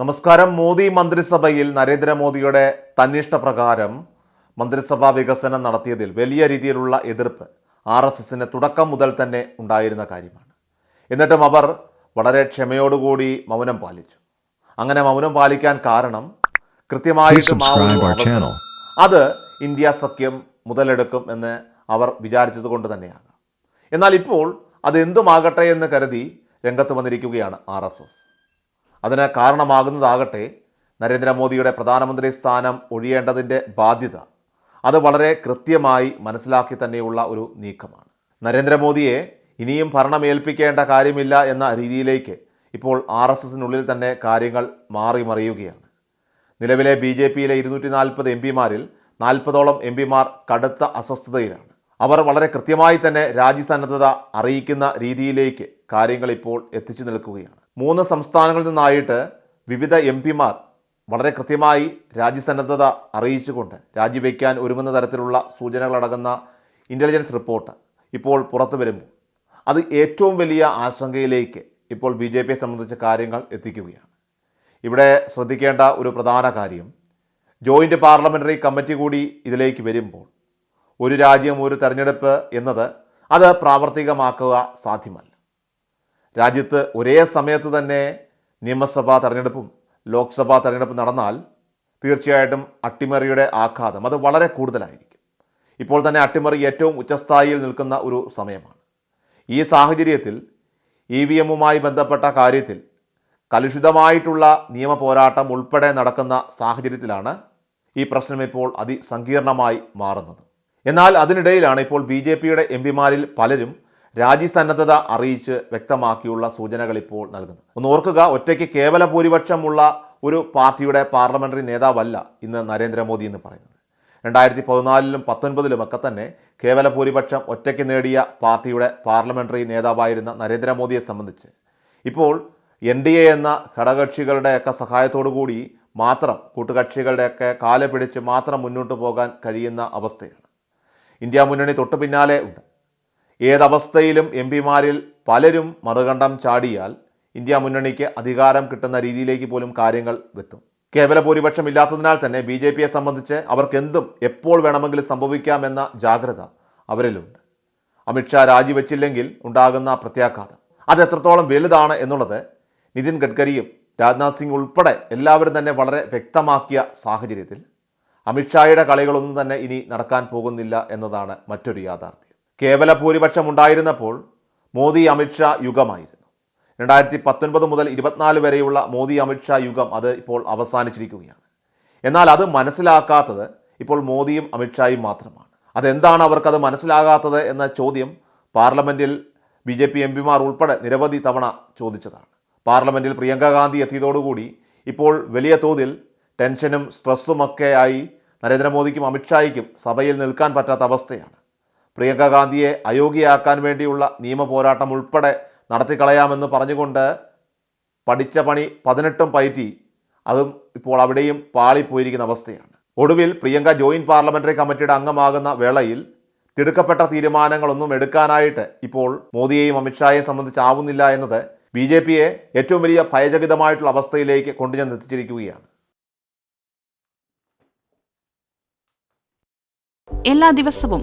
നമസ്കാരം. മോദി മന്ത്രിസഭയിൽ നരേന്ദ്രമോദിയുടെ തന്നിഷ്ടപ്രകാരം മന്ത്രിസഭാ വികസനം നടത്തിയതിൽ വലിയ രീതിയിലുള്ള എതിർപ്പ് ആർ എസ് എസിന് തുടക്കം മുതൽ തന്നെ ഉണ്ടായിരുന്ന കാര്യമാണ്. എന്നിട്ടും അവർ വളരെ ക്ഷമയോടുകൂടി മൗനം പാലിച്ചു. അങ്ങനെ മൗനം പാലിക്കാൻ കാരണം കൃത്യമായിട്ട്. അത് ഇന്ത്യ സഖ്യം മുതലെടുക്കും എന്ന് അവർ വിചാരിച്ചത് കൊണ്ട് തന്നെയാകാം എന്നാൽ ഇപ്പോൾ അത് എന്തുമാകട്ടെ എന്ന് കരുതി രംഗത്ത് വന്നിരിക്കുകയാണ് ആർ എസ് എസ് അതിന് കാരണമാകുന്നതാകട്ടെ നരേന്ദ്രമോദിയുടെ പ്രധാനമന്ത്രി സ്ഥാനം ഒഴിയേണ്ടതിന്റെ ബാധ്യത. അത് വളരെ കൃത്യമായി മനസ്സിലാക്കി തന്നെയുള്ള ഒരു നീക്കമാണ്. നരേന്ദ്രമോദിയെ ഇനിയും ഭരണമേൽപ്പിക്കേണ്ട കാര്യമില്ല എന്ന രീതിയിലേക്ക് ഇപ്പോൾ ആർ എസ് എസിനുള്ളിൽ തന്നെ കാര്യങ്ങൾ മാറി മറിയുകയാണ്. നിലവിലെ ബി ജെ പിയിലെ ഇരുന്നൂറ്റി നാൽപ്പത് എം പിമാരിൽ നാൽപ്പതോളം എം പിമാർ കടുത്ത അസ്വസ്ഥതയിലാണ്. അവർ വളരെ കൃത്യമായി തന്നെ രാജ്യസന്നദ്ധത അറിയിക്കുന്ന രീതിയിലേക്ക് കാര്യങ്ങൾ ഇപ്പോൾ എത്തിച്ചു നിൽക്കുകയാണ്. മൂന്ന് സംസ്ഥാനങ്ങളിൽ നിന്നായിട്ട് വിവിധ എം പിമാർ വളരെ കൃത്യമായി രാജ്യസന്നദ്ധത അറിയിച്ചുകൊണ്ട് രാജിവെക്കാൻ ഒരുങ്ങുന്ന തരത്തിലുള്ള സൂചനകളടങ്ങുന്ന ഇന്റലിജൻസ് റിപ്പോർട്ട് ഇപ്പോൾ പുറത്തു വരുമ്പോൾ അത് ഏറ്റവും വലിയ ആശങ്കയിലേക്ക് ഇപ്പോൾ ബി ജെ പിയെ സംബന്ധിച്ച കാര്യങ്ങൾ എത്തിക്കുകയാണ്. ഇവിടെ ശ്രദ്ധിക്കേണ്ട ഒരു പ്രധാന കാര്യം ജോയിന്റ് പാർലമെന്ററി കമ്മിറ്റി കൂടി ഇതിലേക്ക് വരുമ്പോൾ ഒരു രാജ്യം ഒരു തെരഞ്ഞെടുപ്പ് എന്നത് അത് പ്രാവർത്തികമാക്കുക സാധ്യമല്ല. രാജ്യത്ത് ഒരേ സമയത്ത് തന്നെ നിയമസഭാ തെരഞ്ഞെടുപ്പും ലോക്സഭാ തെരഞ്ഞെടുപ്പും നടന്നാൽ തീർച്ചയായിട്ടും അട്ടിമറിയുടെ ആഘാതം അത് വളരെ കൂടുതലായിരിക്കും. ഇപ്പോൾ തന്നെ അട്ടിമറി ഏറ്റവും ഉച്ചസ്ഥായിയിൽ നിൽക്കുന്ന ഒരു സമയമാണ്. ഈ സാഹചര്യത്തിൽ ഇ വി എമ്മുമായി ബന്ധപ്പെട്ട കാര്യത്തിൽ കലുഷിതമായിട്ടുള്ള നിയമ പോരാട്ടം ഉൾപ്പെടെ നടക്കുന്ന സാഹചര്യത്തിലാണ് ഈ പ്രശ്നം ഇപ്പോൾ അതിസങ്കീർണമായി മാറുന്നത്. എന്നാൽ അതിനിടയിലാണ് ഇപ്പോൾ ബി ജെ പിയുടെ എം പിമാരിൽ പലരും രാജ്യസന്നദ്ധത അറിയിച്ച് വ്യക്തമാക്കിയുള്ള സൂചനകൾ ഇപ്പോൾ നൽകുന്നു ഒന്ന് ഓർക്കുക ഒറ്റയ്ക്ക് കേവല ഭൂരിപക്ഷമുള്ള ഒരു പാർട്ടിയുടെ പാർലമെന്ററി നേതാവല്ല ഇന്ന് നരേന്ദ്രമോദി എന്ന് പറയുന്നത്. രണ്ടായിരത്തി പതിനാലിലും പത്തൊൻപതിലും ഒക്കെ തന്നെ കേവല ഭൂരിപക്ഷം ഒറ്റയ്ക്ക് നേടിയ പാർട്ടിയുടെ പാർലമെന്ററി നേതാവായിരുന്ന നരേന്ദ്രമോദിയെ സംബന്ധിച്ച് ഇപ്പോൾ എൻ ഡി എ എന്ന ഘടകകക്ഷികളുടെയൊക്കെ സഹായത്തോടു കൂടി മാത്രം കൂട്ടുകക്ഷികളുടെയൊക്കെ കാല പിടിച്ച് മാത്രം മുന്നോട്ട് പോകാൻ കഴിയുന്ന അവസ്ഥയാണ്. ഇന്ത്യ മുന്നണി തൊട്ടു പിന്നാലെ ഉണ്ട്. ഏതവസ്ഥയിലും എം പിമാരിൽ പലരും മറുകണ്ഠം ചാടിയാൽ ഇന്ത്യ മുന്നണിക്ക് അധികാരം കിട്ടുന്ന രീതിയിലേക്ക് പോലും കാര്യങ്ങൾ എത്തും. കേവല ഭൂരിപക്ഷം ഇല്ലാത്തതിനാൽ തന്നെ ബി ജെ പിയെ സംബന്ധിച്ച് അവർക്കെന്തും എപ്പോൾ വേണമെങ്കിലും സംഭവിക്കാമെന്ന ജാഗ്രത അവരിലുണ്ട്. അമിത്ഷാ രാജിവെച്ചില്ലെങ്കിൽ ഉണ്ടാകുന്ന പ്രത്യാഘാതം. അത് എത്രത്തോളം വലുതാണ് എന്നുള്ളത് നിതിൻ ഗഡ്കരിയും രാജ്നാഥ് സിംഗ് ഉൾപ്പെടെ എല്ലാവരും തന്നെ വളരെ വ്യക്തമാക്കിയ സാഹചര്യത്തിൽ അമിത്ഷായുടെ കളികളൊന്നും തന്നെ ഇനി നടക്കാൻ പോകുന്നില്ല എന്നതാണ് മറ്റൊരു യാഥാർത്ഥ്യം. കേവല ഭൂരിപക്ഷം ഉണ്ടായിരുന്നപ്പോൾ മോദി അമിത്ഷാ യുഗമായിരുന്നു. രണ്ടായിരത്തി പത്തൊൻപത് മുതൽ ഇരുപത്തിനാല് വരെയുള്ള മോദി അമിത്ഷാ യുഗം അത് ഇപ്പോൾ അവസാനിച്ചിരിക്കുകയാണ്. എന്നാൽ അത് മനസ്സിലാക്കാത്തത് ഇപ്പോൾ മോദിയും അമിത്ഷായും മാത്രമാണ്. അതെന്താണ് അവർക്കത് മനസ്സിലാകാത്തത് എന്ന ചോദ്യം പാർലമെന്റിൽ ബി ജെ പി എം പിമാർ ഉൾപ്പെടെ നിരവധി തവണ ചോദിച്ചതാണ്. പാർലമെന്റിൽ പ്രിയങ്ക ഗാന്ധി എത്തിയതോടുകൂടി ഇപ്പോൾ വലിയ തോതിൽ ടെൻഷനും സ്ട്രെസ്സുമൊക്കെയായി നരേന്ദ്രമോദിക്കും അമിത്ഷായ്ക്കും സഭയിൽ നിൽക്കാൻ പറ്റാത്ത അവസ്ഥയാണ്. പ്രിയങ്ക ഗാന്ധിയെ അയോഗ്യയാക്കാൻ വേണ്ടിയുള്ള നിയമ പോരാട്ടം ഉൾപ്പെടെ നടത്തിക്കളയാമെന്ന് പറഞ്ഞുകൊണ്ട് പഠിച്ച പണി പതിനെട്ടും പയറ്റി. അതും ഇപ്പോൾ അവിടെയും പാളിപ്പോയിരിക്കുന്ന അവസ്ഥയാണ്. ഒടുവിൽ പ്രിയങ്ക ജോയിന്റ് പാർലമെന്ററി കമ്മിറ്റിയുടെ അംഗമാകുന്ന വേളയിൽ തിടുക്കപ്പെട്ട തീരുമാനങ്ങളൊന്നും എടുക്കാനായിട്ട് ഇപ്പോൾ മോദിയെയും അമിത്ഷായെയും സംബന്ധിച്ചാവുന്നില്ല എന്നത് ബി ജെ പിയെ ഏറ്റവും വലിയ ഭയചകിതമായിട്ടുള്ള അവസ്ഥയിലേക്ക് കൊണ്ടുചെന്ന് എത്തിച്ചിരിക്കുകയാണ് എല്ലാ ദിവസവും